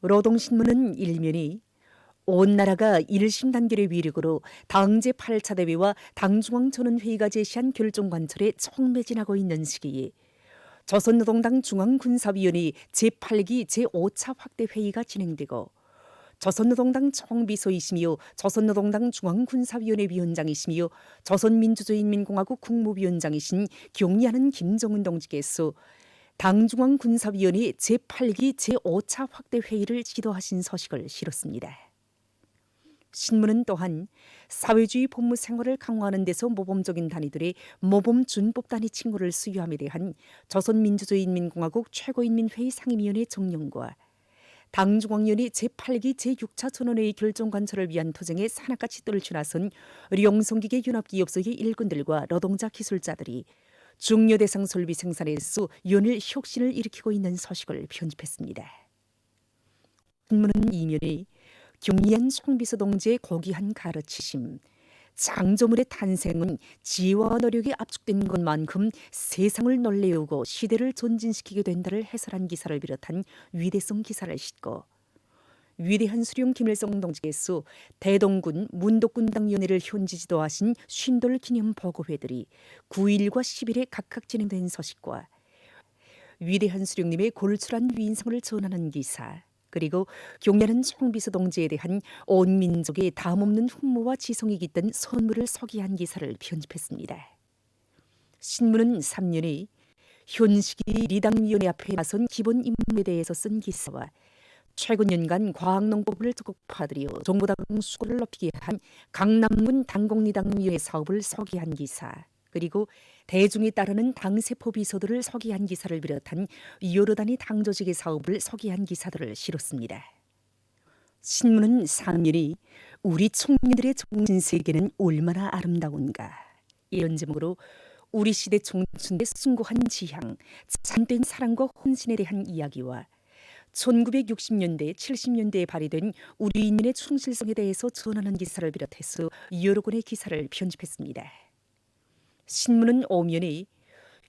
노동신문은 일면이 온 나라가 일심단결의 위력으로 당제 8차 대회와 당중앙 전원회의가 제시한 결종관철에 총매진하고 있는 시기에 조선노동당 중앙군사위원회 제8기 제5차 확대회의가 진행되고 조선노동당 총비서이시며 조선노동당 중앙군사위원회 위원장이시며 조선민주주의인민공화국 국무위원장이신 경리하는 김정은 동지께서 당중앙 군사위원회 제8기 제5차 확대 회의를 지도하신 소식을 실었습니다. 신문은 또한 사회주의 법무 생활을 강화하는 데서 모범적인 단위들의 모범 준법 단위 칭호를 수여함에 대한 조선민주주의인민공화국 최고인민회의 상임위원회 정령과 당중앙위원회 제8기 제6차 전원회의 결정 관철을 위한 투쟁에 산악같이 떨쳐 나선 령성기계 윤합기업소의 일꾼들과 노동자 기술자들이 중요 대상 설비 생산에서 연일 혁신을 일으키고 있는 소식을 편집했습니다. 신문은 이면에 경리한 송비서 동지의 고귀한 가르치심, 장조물의 탄생은 지혜와 노력이 압축된 것만큼 세상을 놀래우고 시대를 존진시키게 된다를 해설한 기사를 비롯한 위대성 기사를 싣고 위대한 수령 김일성 동지께서 대동군 문독군당위원회를 현지 지도하신 쉰돌 기념 보고회들이 9일과 10일에 각각 진행된 소식과 위대한 수령님의 골출한 위인성을 전하는 기사 그리고 경례는 총비서 동지에 대한 온 민족의 다음없는 훈모와 지성이 깃든 선물을 서기한 기사를 편집했습니다. 신문은 3년에 현식이 리당위원회 앞에 나선 기본 임무에 대해서 쓴 기사와 최근 연간 과학농법을 적극파들여 정보당 수고를 높이게 한 강남군 당공리당위원회 사업을 서기한 기사 그리고 대중이 따르는 당세포 비서들을 서기한 기사를 비롯한 단위 당조직의 사업을 서기한 기사들을 실었습니다. 신문은 3일이 우리 총리들의 정신세계는 얼마나 아름다운가 이런 제목으로 우리 시대 총춘의 숭고한 지향, 참된 사랑과 혼신에 대한 이야기와 1960년대, 70년대에 발휘된 우리 인민의 충실성에 대해서 전하는 기사를 비롯해서 여러 권의 기사를 편집했습니다. 신문은 오면이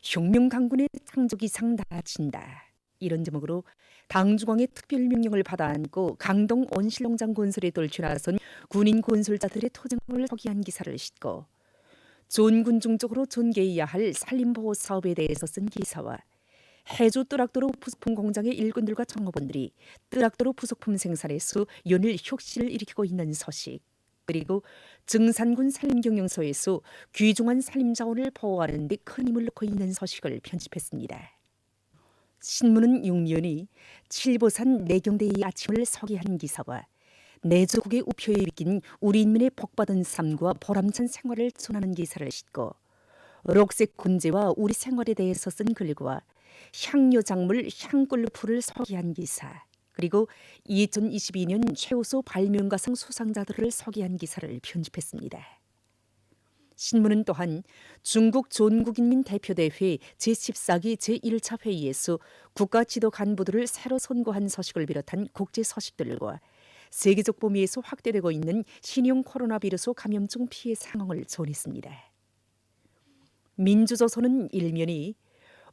혁명 강군의 창조기 상 다친다. 이런 제목으로 당중앙의 특별 명령을 받아 안고 강동 온실농장 건설에 떨쳐나선 군인 건설자들의 토쟁을 서기한 기사를 싣고 존군중적으로 전개해야 할 산림보호 사업에 대해서 쓴 기사와 해주 뜨락도로 부속품 공장의 일꾼들과 청업원들이 뜨락도로 부속품 생산에서 연일 혁신을 일으키고 있는 소식 그리고 증산군 산림경영소에서 귀중한 산림자원을 보호하는 데 큰 힘을 넣고 있는 소식을 편집했습니다. 신문은 6년이 칠보산 내경대의 아침을 서기한 기사와 내조국의 우표에 비낀 우리 인민의 복받은 삶과 보람찬 생활을 전하는 기사를 싣고 록색 군제와 우리 생활에 대해서 쓴 글과 향료 작물 향꿀풀을 서기한 기사 그리고 2022년 최우수 발명가상 수상자들을 서기한 기사를 편집했습니다. 신문은 또한 중국 전국인민 대표대회 제14기 제1차 회의에서 국가 지도 간부들을 새로 선거한 소식을 비롯한 국제 소식들과 세계적 범위에서 확대되고 있는 신형 코로나 비루스 감염증 피해 상황을 전했습니다. 민주조선은 일면이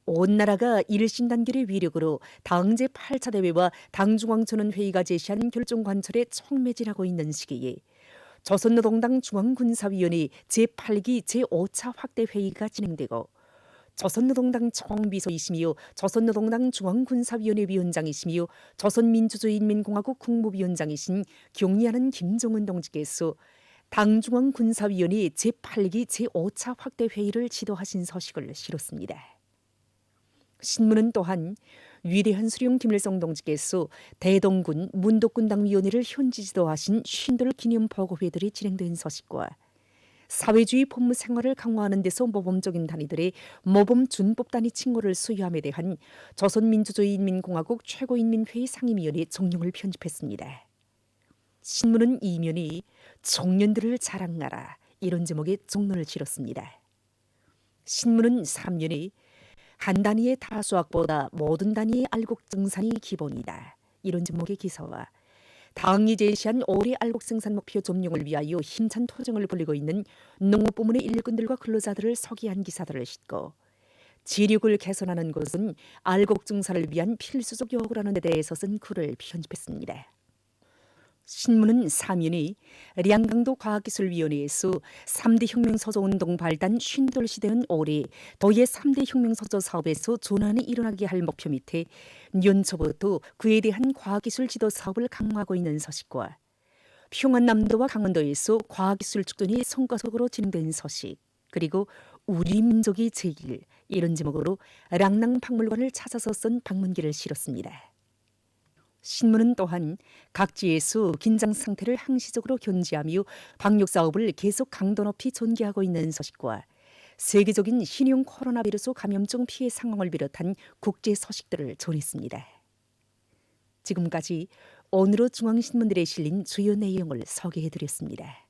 온 나라가 일신단결의 위력으로 당제 8차 대회와 당중앙전원회의가 제시한 결정 관철에 총매진하고 있는 시기에 조선노동당 중앙군사위원회 제8기 제5차 확대 회의가 진행되고 조선노동당 총비서이시며 조선노동당 중앙군사위원회 위원장이시며 조선민주주의인민공화국 국무위원장이신 경리하는 김정은 동지께서 당중앙군사위원회 제8기 제5차 확대 회의를 지도하신 소식을 실었습니다. 신문은 또한 위대한 수령 김일성 동지께서 대동군 문독군 당위원회를 현지 지도하신 쉰돌 기념 보고회들이 진행된 소식과 사회주의 법무 생활을 강화하는 데서 모범적인 단위들의 모범 준법 단위 칭호를 수여함에 대한 조선민주주의인민공화국 최고인민회의 상임위원회 정령을 편집했습니다. 신문은 이면이 청년들을 자랑하라 이런 제목의 종론을 치렀습니다. 신문은 3년이 한 단위의 다수학보다 모든 단위의 알곡 증산이 기본이다. 이런 제목의 기사와 당이 제시한 올해 알곡 생산 목표 점령을 위하여 힘찬 토정을 벌리고 있는 농업부문의 일꾼들과 근로자들을 서기한 기사들을 싣고 지력을 개선하는 것은 알곡증사를 위한 필수적 요구라는 데 대해서 쓴 글을 편집했습니다. 신문은 사면이 량강도 과학기술위원회에서 3대 혁명서저운동 발단 쉰돌 시대는 올해 도의 3대 혁명서저 사업에서 전환이 일어나게 할 목표 밑에 연초부터 그에 대한 과학기술 지도 사업을 강화하고 있는 소식과 평안남도와 강원도에서 과학기술 축전이 성과적으로 진행된 소식 그리고 우리 민족이 제일 이런 제목으로 랑낭 박물관을 찾아서 쓴 방문기를 실었습니다. 신문은 또한 각지에서 긴장 상태를 항시적으로 견지하며 방역 사업을 계속 강도 높이 전개하고 있는 소식과 세계적인 신형 코로나 바이러스 감염증 피해 상황을 비롯한 국제 소식들을 전했습니다. 지금까지 오늘의 중앙신문들에 실린 주요 내용을 소개해드렸습니다.